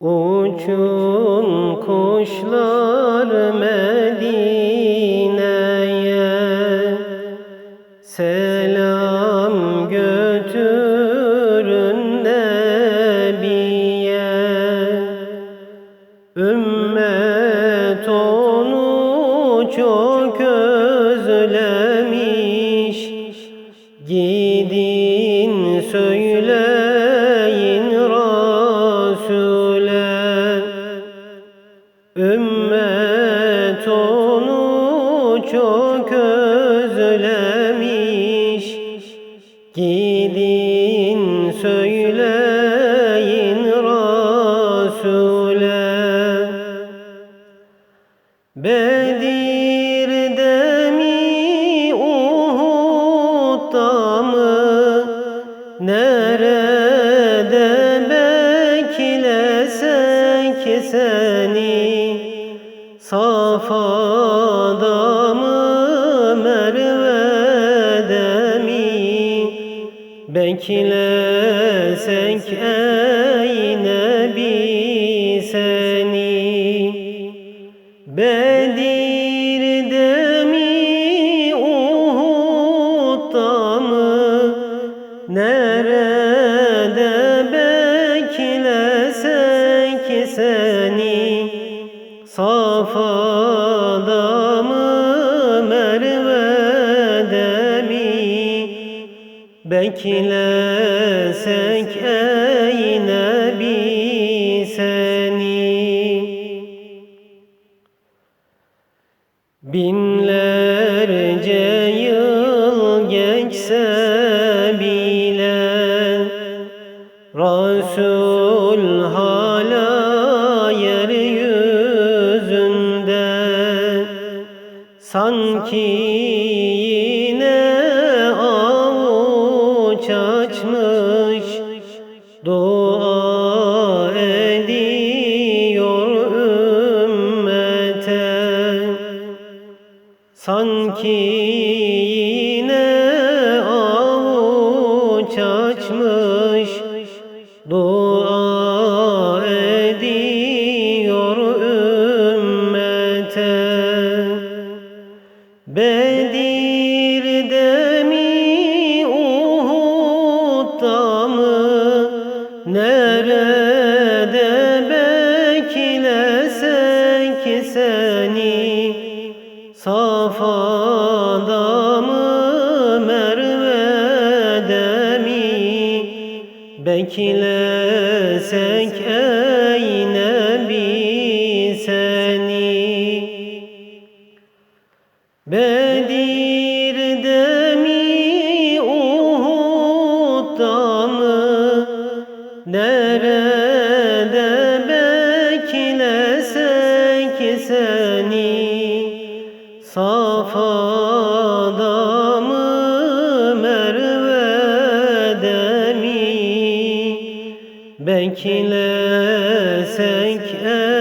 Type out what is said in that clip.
Uçun kuşlar Medine'ye. Selam götürün Nebiye. Ümmet onu çok özlemiş. Gidin söyleyin Gidin söyleyin Resul'e. Bedir'de mi Uhud'da mı Nerede beklesek seni? Safa'da mı Beklesek ey Nebi seni. Bedir'de mi Uhud'da mı Nerede beklesek seni? Safa'da Beklesek ey Nebi seni Binlerce yıl geçse bile Resul hala yeryüzünde Sanki açmış Dua ediyor ümmete. Sanki Nerede beklesek seni Safa'da mı Merve'de mi? Beklesek ey Nebi seni. Bedir'de mi Uhud'da mı Nerede beklesek seni? Safa'da mı Merve'de mi? Beklesek Nebi